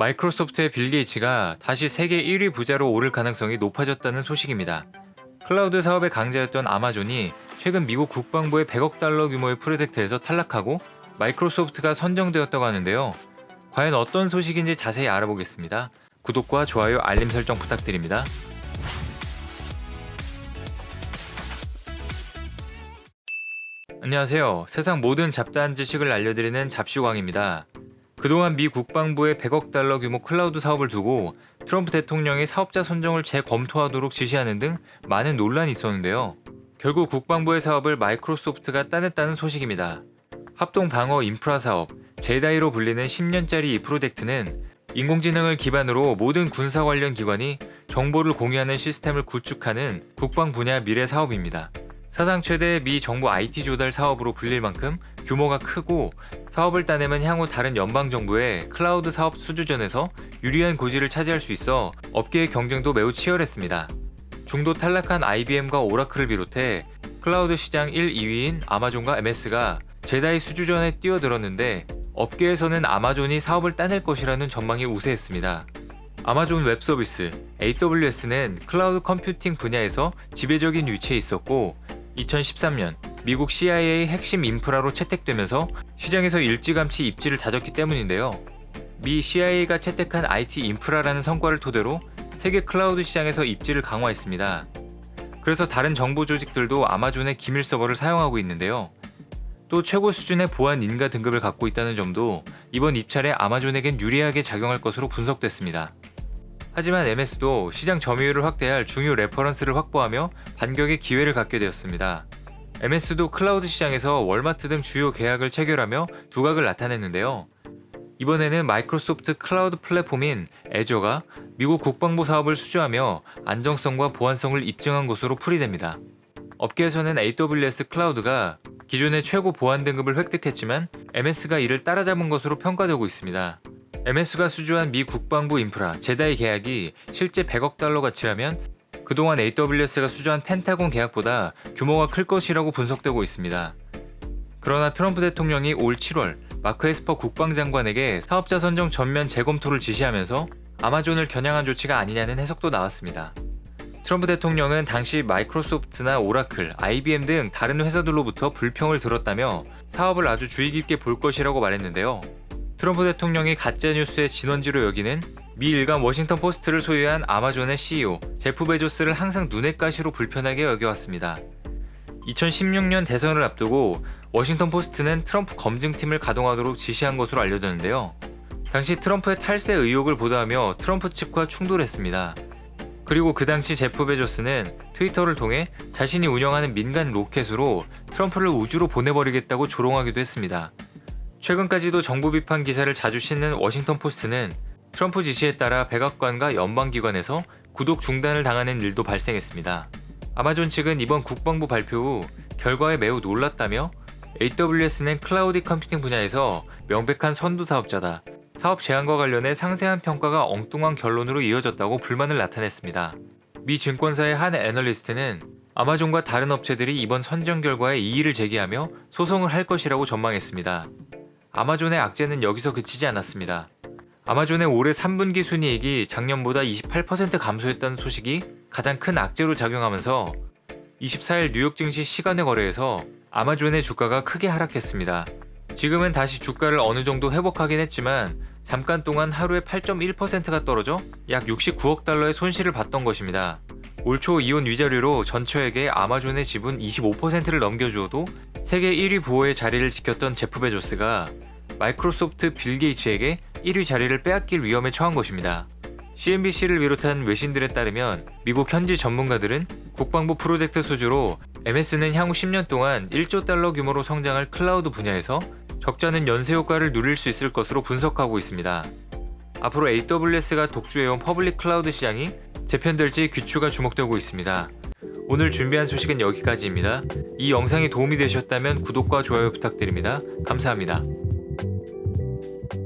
마이크로소프트의 빌 게이츠가 다시 세계 1위 부자로 오를 가능성이 높아졌다는 소식입니다. 클라우드 사업의 강자였던 아마존이 최근 미국 국방부의 100억 달러 규모의 프로젝트에서 탈락하고 마이크로소프트가 선정되었다고 하는데요. 과연 어떤 소식인지 자세히 알아보겠습니다. 구독과 좋아요, 알림 설정 부탁드립니다. 안녕하세요. 세상 모든 잡다한 지식을 알려드리는 잡슈광입니다. 그동안 미 국방부의 100억 달러 규모 클라우드 사업을 두고 트럼프 대통령이 사업자 선정을 재검토하도록 지시하는 등 많은 논란이 있었는데요. 결국 국방부의 사업을 마이크로소프트가 따냈다는 소식입니다. 합동 방어 인프라 사업, 제다이로 불리는 10년짜리 이 프로젝트는 인공지능을 기반으로 모든 군사 관련 기관이 정보를 공유하는 시스템을 구축하는 국방 분야 미래 사업입니다. 사상 최대 미 정부 IT 조달 사업으로 불릴 만큼 규모가 크고 사업을 따내면 향후 다른 연방 정부의 클라우드 사업 수주전에서 유리한 고지를 차지할 수 있어 업계의 경쟁도 매우 치열했습니다. 중도 탈락한 IBM과 오라클을 비롯해 클라우드 시장 1, 2위인 아마존과 MS가 제다이 수주전에 뛰어들었는데 업계에서는 아마존이 사업을 따낼 것이라는 전망이 우세했습니다. 아마존 웹 서비스 AWS는 클라우드 컴퓨팅 분야에서 지배적인 위치에 있었고 2013년 미국 CIA 핵심 인프라로 채택되면서 시장에서 일찌감치 입지를 다졌기 때문인데요. 미 CIA가 채택한 IT 인프라라는 성과를 토대로 세계 클라우드 시장에서 입지를 강화했습니다. 그래서 다른 정부 조직들도 아마존의 기밀 서버를 사용하고 있는데요. 또 최고 수준의 보안 인가 등급을 갖고 있다는 점도 이번 입찰에 아마존에겐 유리하게 작용할 것으로 분석됐습니다. 하지만 MS도 시장 점유율을 확대할 중요 레퍼런스를 확보하며 반격의 기회를 갖게 되었습니다. MS도 클라우드 시장에서 월마트 등 주요 계약을 체결하며 두각을 나타냈는데요. 이번에는 마이크로소프트 클라우드 플랫폼인 애저가 미국 국방부 사업을 수주하며 안정성과 보안성을 입증한 것으로 풀이됩니다. 업계에서는 AWS 클라우드가 기존의 최고 보안 등급을 획득했지만 MS가 이를 따라잡은 것으로 평가되고 있습니다. MS가 수주한 미 국방부 인프라 제다이 계약이 실제 100억 달러 가치라면 그동안 AWS가 수주한 펜타곤 계약보다 규모가 클 것이라고 분석되고 있습니다. 그러나 트럼프 대통령이 올 7월 마크 에스퍼 국방장관에게 사업자 선정 전면 재검토를 지시하면서 아마존을 겨냥한 조치가 아니냐는 해석도 나왔습니다. 트럼프 대통령은 당시 마이크로소프트나 오라클, IBM 등 다른 회사들로부터 불평을 들었다며 사업을 아주 주의 깊게 볼 것이라고 말했는데요. 트럼프 대통령이 가짜뉴스의 진원지로 여기는 미 일간 워싱턴 포스트를 소유한 아마존의 CEO 제프 베조스를 항상 눈엣 가시로 불편하게 여겨왔습니다. 2016년 대선을 앞두고 워싱턴 포스트는 트럼프 검증팀을 가동하도록 지시한 것으로 알려졌는데요. 당시 트럼프의 탈세 의혹을 보도하며 트럼프 측과 충돌했습니다. 그리고 그 당시 제프 베조스는 트위터를 통해 자신이 운영하는 민간 로켓으로 트럼프를 우주로 보내버리겠다고 조롱하기도 했습니다. 최근까지도 정부 비판 기사를 자주 싣는 워싱턴 포스트는 트럼프 지시에 따라 백악관과 연방기관에서 구독 중단을 당하는 일도 발생했습니다. 아마존 측은 이번 국방부 발표 후 결과에 매우 놀랐다며 AWS는 클라우드 컴퓨팅 분야에서 명백한 선두 사업자다. 사업 제안과 관련해 상세한 평가가 엉뚱한 결론으로 이어졌다고 불만을 나타냈습니다. 미 증권사의 한 애널리스트는 아마존과 다른 업체들이 이번 선정 결과에 이의를 제기하며 소송을 할 것이라고 전망했습니다. 아마존의 악재는 여기서 그치지 않았습니다. 아마존의 올해 3분기 순이익이 작년보다 28% 감소했다는 소식이 가장 큰 악재로 작용하면서 24일 뉴욕 증시 시간의 거래에서 아마존의 주가가 크게 하락했습니다. 지금은 다시 주가를 어느 정도 회복하긴 했지만 잠깐 동안 하루에 8.1%가 떨어져 약 69억 달러의 손실을 봤던 것입니다. 올 초 이혼 위자료로 전처에게 아마존의 지분 25%를 넘겨주어도 세계 1위 부호의 자리를 지켰던 제프 베조스가 마이크로소프트 빌 게이츠에게 1위 자리를 빼앗길 위험에 처한 것입니다. CNBC를 비롯한 외신들에 따르면 미국 현지 전문가들은 국방부 프로젝트 수주로 MS는 향후 10년 동안 1조 달러 규모로 성장할 클라우드 분야에서 적자는 연쇄 효과를 누릴 수 있을 것으로 분석하고 있습니다. 앞으로 AWS가 독주해온 퍼블릭 클라우드 시장이 재편될지 귀추가 주목되고 있습니다. 오늘 준비한 소식은 여기까지입니다. 이 영상이 도움이 되셨다면 구독과 좋아요 부탁드립니다. 감사합니다.